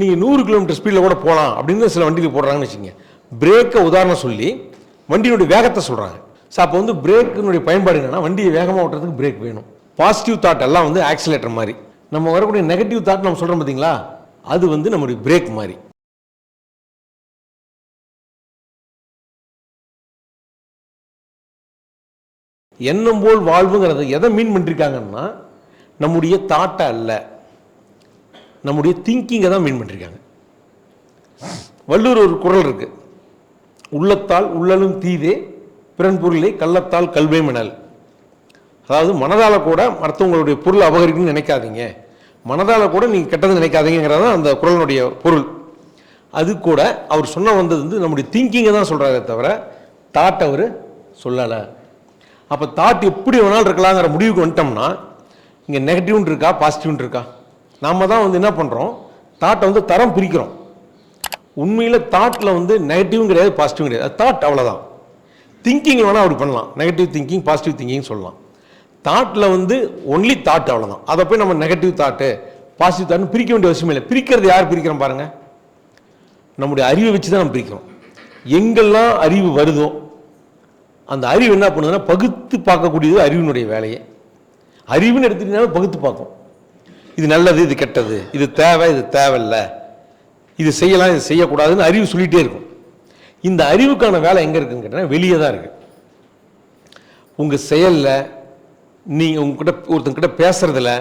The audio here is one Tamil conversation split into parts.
நீங்கள் நூறு கிலோமீட்டர் ஸ்பீடில் கூட போகலாம் அப்படின்னு சில வண்டியில் போடுறாங்கன்னு வச்சுங்க பிரேக்கை உதாரணம் சொல்லி வண்டியினுடைய வேகத்தை சொல்கிறாங்க ஸோ அப்போ வந்து பிரேக்கினுடைய பயன்பாடு என்னன்னா வண்டியை வேகமாக ஓட்டுறதுக்கு பிரேக் வேணும். பாசிட்டிவ் தாட் எல்லாம் வந்து ஆக்சிலேட்டர் மாதிரி. நம்ம வரக்கூடிய நெகட்டிவ் தாட் நம்ம சொல்கிறோம் பார்த்தீங்களா அது வந்து நம்முடைய பிரேக் மாதிரி. எண்ணம் போல் வாழ்வுங்கிறத எதை மீன் பண்ணிருக்காங்கன்னா நம்முடைய தாட்டை அல்ல. நம்முடைய திங்கிங்கை தான் மீன் பண்ணியிருக்காங்க வள்ளுவர் ஒரு குறள் இருக்கு. உள்ளத்தால் உள்ளலும் தீதே பிறன் பொருளை கள்ளத்தால் கல்வே மணல் அதாவது மனதால் கூட மற்றவங்களுடைய பொருளை அபகரிக்கணும்னு நினைக்காதீங்க. மனதால் கூட நீங்கள் கெட்டது நினைக்காதீங்கிறது தான் அந்த குரலினுடைய பொருள். அது கூட அவர் சொன்ன வந்தது வந்து நம்முடைய திங்கிங்கை தான் சொல்கிறாரே தவிர தாட் அவர் சொல்லலை. அப்போ தாட் எப்படி வேணாலும் இருக்கலாங்கிற முடிவுக்கு வந்துட்டோம்னா இங்கே நெகட்டிவ்னு இருக்கா பாசிட்டிவ்னு இருக்கா? நாம் தான் வந்து என்ன பண்ணுறோம் தாட்டை வந்து தரம் பிரிக்கிறோம். உண்மையில் தாட்டில் வந்து நெகட்டிவும் கிடையாது பாசிட்டிவும் கிடையாது. தாட் அவ்வளோதான் திங்கிங் வேணால் அப்படி பண்ணலாம். நெகட்டிவ் திங்கிங் பாசிட்டிவ் திங்கிங் சொல்லலாம். தாட்டில் வந்து ஒன்லி தாட் அவ்வளோதான் அதை போய் நம்ம நெகட்டிவ் தாட்டு பாசிட்டிவ் தாட்னு பிரிக்க வேண்டிய அவசியம் இல்லை. பிரிக்கிறது யார் பிரிக்கிறோம் பாருங்கள் நம்முடைய அறிவை வச்சு தான் நம்ம பிரிக்கிறோம். எங்கெல்லாம் அறிவு வருதோ அந்த அறிவு என்ன பண்ணுதுன்னா பகுத்து பார்க்கக்கூடியது அறிவினுடைய வேலையை. அறிவுன்னு எடுத்துக்கிட்டாலும் பகுத்து பார்க்கும். இது நல்லது இது கெட்டது. இது தேவை இது தேவையில்லை. இது செய்யலாம் இது செய்யக்கூடாதுன்னு அறிவு சொல்லிகிட்டே இருக்கும். இந்த அறிவுக்கான வேலை எங்கே இருக்குன்னு கேட்டால் வெளியே தான் இருக்குது உங்கள் செயலில் நீங்கள் உங்ககிட்ட ஒருத்தங்கிட்ட பேசுறதுல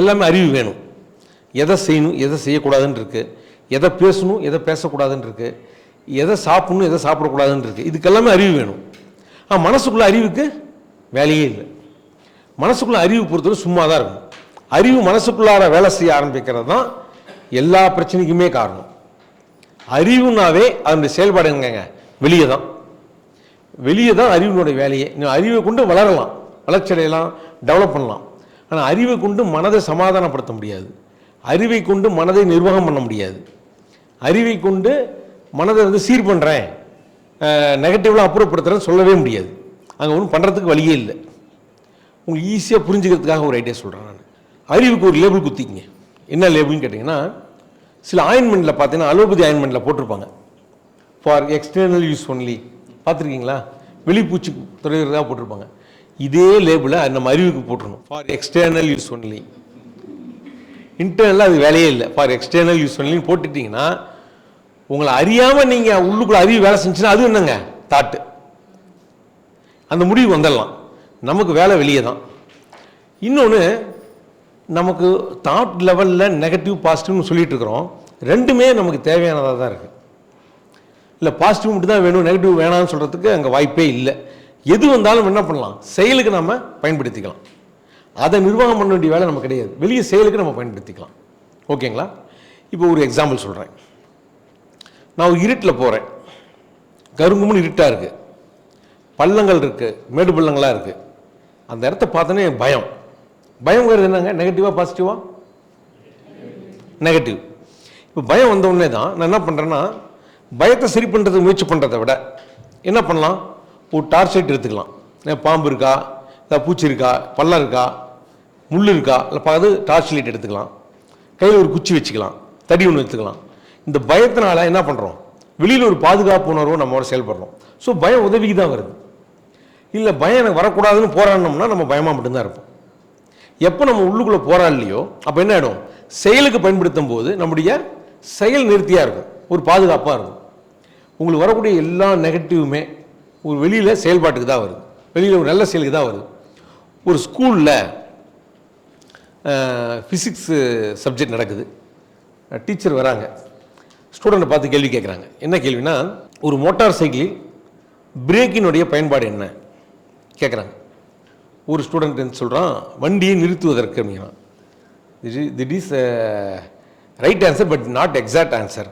எல்லாமே அறிவு வேணும். எதை செய்யணும் எதை செய்யக்கூடாதுன்னு இருக்குது எதை பேசணும் எதை பேசக்கூடாதுன்னு இருக்குது எதை சாப்பிடணும் எதை சாப்பிடக்கூடாதுன்னு இருக்குது இதுக்கெல்லாமே அறிவு வேணும். ஆனால் மனசுக்குள்ள அறிவுக்கு வேலையே இல்லை. மனசுக்குள்ள அறிவு பொறுத்தவரை சும்மா தான் இருக்கும் அறிவு மனசுக்குள்ளார வேலை செய்ய ஆரம்பிக்கிறது தான் எல்லா பிரச்சனைக்குமே காரணம். அறிவுனாவே அதனுடைய செயல்பாடு என்னங்க வெளியே தான். வெளியே தான் அறிவினுடைய வேலையை. நீ அறிவை கொண்டு வளரலாம். வளர்ச்சியடையலாம் டெவலப் பண்ணலாம். ஆனால் அறிவை கொண்டு மனதை சமாதானப்படுத்த முடியாது. அறிவை கொண்டு மனதை நிர்வாகம் பண்ண முடியாது. அறிவை கொண்டு மனதை வந்து சீர் பண்ணுறேன் நெகட்டிவ்லாம் அப்புறப்படுத்துறேன்னு சொல்லவே முடியாது. அங்கே ஒன்றும் பண்ணுறதுக்கு வழியே இல்லை. உங்களுக்கு ஈஸியாக புரிஞ்சுக்கிறதுக்காக ஒரு ஐடியா சொல்கிறேன் அறிவுக்கு ஒரு லேபிள் குத்திக்கிங்க. என்ன லேபிள்னு கேட்டிங்கன்னா சில ஆயின்மெண்ட்டில் பார்த்தீங்கன்னா அலோபதி ஆயின்மெண்ட்டில் போட்டிருப்பாங்க. ஃபார் எக்ஸ்டர்னல் யூஸ் ஒன்லி பார்த்துருக்கீங்களா? வெளிப்பூச்சி துறையிறதாக போட்டிருப்பாங்க. இதே லேபிளை நம்ம அறிவுக்கு போட்டுருணும் ஃபார் எக்ஸ்டர்னல் யூஸ் ஒன்லி இன்டர்னலாக அது வேலையே இல்லை. ஃபார் எக்ஸ்டர்னல் யூஸ் ஒன்லின்னு போட்டுட்டிங்கன்னா உங்களை அறியாமல் நீங்கள் உள்ளுக்குள்ள அறிவு வேலை செஞ்சுன்னா அது என்னங்க? தாட்டு. அந்த முடிவு வந்துடலாம். நமக்கு வேலை வெளியே தான் இன்னொன்று நமக்கு தாட் லெவலில் நெகட்டிவ் பாசிட்டிவ்னு சொல்லிட்டு இருக்கிறோம் ரெண்டுமே நமக்கு தேவையானதாக தான் இருக்குது இல்லை பாசிட்டிவ் மட்டும் தான் வேணும் நெகட்டிவ் வேணாம்னு சொல்கிறதுக்கு அங்கே வாய்ப்பே இல்லை. எது வந்தாலும் என்ன பண்ணலாம்? செயலுக்கு நம்ம பயன்படுத்திக்கலாம். அதை நிர்வாகம் பண்ண வேண்டிய வேலை நம்ம கிடையாது. வெளியே செயலுக்கு நம்ம பயன்படுத்திக்கலாம். ஓகேங்களா? இப்போ ஒரு எக்ஸாம்பிள் சொல்கிறேன் நான் ஒரு இருட்டில் போகிறேன் கருங்குமுன்னு இருட்டாக இருக்குது பள்ளங்கள் இருக்குது மேடு பள்ளங்களாக இருக்குது அந்த இடத்த பார்த்தோன்னே பயம். பயங்கிறது என்னங்க? நெகட்டிவாக பாசிட்டிவா நெகட்டிவ் இப்போ பயம் வந்த உடனே தான் நான் என்ன பண்ணுறேன்னா பயத்தை சரி பண்ணுறதுக்கு முயற்சி பண்ணுறதை விட என்ன பண்ணலாம்? ஒரு டார்ச் லைட் எடுத்துக்கலாம். பாம்பு இருக்கா? இல்லை பூச்சி இருக்கா? பள்ளம் இருக்கா? முள் இருக்கா? இல்லை பார்த்து டார்ச் லைட் எடுத்துக்கலாம். கையில் ஒரு குச்சி வச்சுக்கலாம். தடி ஒன்று எடுத்துக்கலாம் இந்த பயத்தினால என்ன பண்ணுறோம் வெளியில் ஒரு பாதுகாப்பு உணர்வு நம்மளோட செயல்படுறோம். ஸோ பயம் உதவிக்கு தான் வருது. இல்லை பயம் எனக்கு வரக்கூடாதுன்னு போராடினோம்னா நம்ம பயமாக மட்டும்தான் இருப்போம். எப்போ நம்ம உள்ளுக்குள்ளே போராடலையோ அப்போ என்ன ஆகிடும் செயலுக்கு பயன்படுத்தும் போது நம்முடைய செயல் நிறுத்தியாக இருக்கும். ஒரு பாதுகாப்பாக இருக்கும். உங்களுக்கு வரக்கூடிய எல்லா நெகட்டிவுமே ஒரு வெளியில் செயல்பாட்டுக்கு தான் வருது. வெளியில் ஒரு நல்ல செயலுக்கு தான் வருது. ஒரு ஸ்கூலில் ஃபிசிக்ஸு சப்ஜெக்ட் நடக்குது. டீச்சர் வராங்க. ஸ்டூடெண்ட்டை பார்த்து கேள்வி கேட்குறாங்க என்ன கேள்வினா ஒரு மோட்டார் சைக்கிளில் பிரேக்கினுடைய பயன்பாடு என்ன? கேட்குறாங்க ஒரு ஸ்டூடெண்ட் என்ன சொல்கிறான் வண்டியை நிறுத்துவதற்கு அப்படிங்கிறான் that is right answer but not exact answer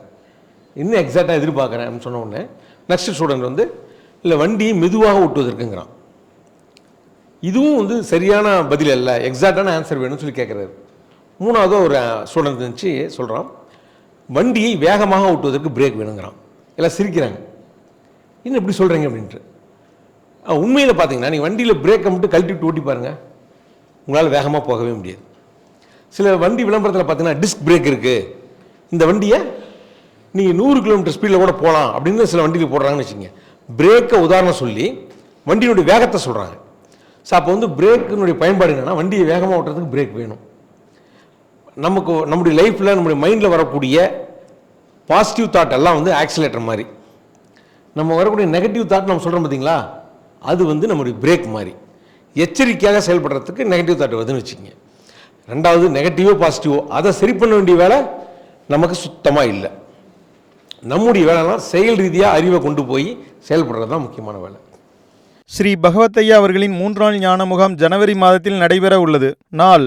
இன்னும் எக்ஸாக்டாக எதிர்பார்க்குறேன் அப்படின்னு சொன்ன உடனே நெக்ஸ்ட் ஸ்டூடெண்ட் வந்து இல்லை வண்டியை மெதுவாக ஓட்டுவதற்குங்கிறான். இதுவும் வந்து சரியான பதில் அல்ல. எக்ஸாக்டான ஆன்சர் வேணும்னு சொல்லி கேட்குறாரு மூணாவது ஒரு ஸ்டூடெண்ட் இருந்துச்சு சொல்கிறான் வண்டியை வேகமாக ஓட்டுவதற்கு பிரேக் வேணுங்கிறான். எல்லாம் சிரிக்கிறாங்க. என்ன எப்படி சொல்கிறீங்க அப்படின்ட்டு. உண்மையில் பார்த்தீங்கன்னா நீங்கள் வண்டியில் பிரேக் மட்டும் கழட்டி விட்டு ஓட்டி பாருங்கள் உங்களால் வேகமாக போகவே முடியாது. சில வண்டி விளம்பரத்தில் பார்த்தீங்கன்னா டிஸ்க் பிரேக் இருக்குது இந்த வண்டியை நீங்கள் நூறு கிலோமீட்டர் ஸ்பீடில் கூட போகலாம் அப்படின்னு சில வண்டியில் போடுறாங்கன்னு வச்சுக்கோங்க. பிரேக்கை உதாரணம் சொல்லி வண்டியினுடைய வேகத்தை சொல்கிறாங்க ஸோ அப்போ வந்து பிரேக்கினுடைய பயன்பாடு என்னென்னா வண்டியை வேகமாக ஓட்டுறதுக்கு பிரேக் வேணும். நமக்கு நம்முடைய லைஃப்பில் நம்முடைய மைண்டில் வரக்கூடிய பாசிட்டிவ் தாட் எல்லாம் வந்து ஆக்சிலேட்டர் மாதிரி. நம்ம வரக்கூடிய நெகட்டிவ் தாட் நம்ம சொல்கிறோம் பார்த்தீங்களா அது வந்து நம்முடைய பிரேக் மாதிரி. எச்சரிக்கையாக செயல்படுறதுக்கு நெகட்டிவ் தாட் வருதுன்னு வச்சுக்கோங்க. ரெண்டாவது நெகட்டிவோ பாசிட்டிவோ அதை சரி பண்ண வேண்டிய வேலை நமக்கு சுத்தமாக இல்லை. நம்முடைய வேலைலாம் செயல் ரீதியாக அறிவை கொண்டு போய் செயல்படுறது தான் முக்கியமான வேலை. ஸ்ரீ பகவத்தையா அவர்களின் மூன்றாள் ஞான முகாம் ஜனவரி மாதத்தில் நடைபெற உள்ளது. நாள்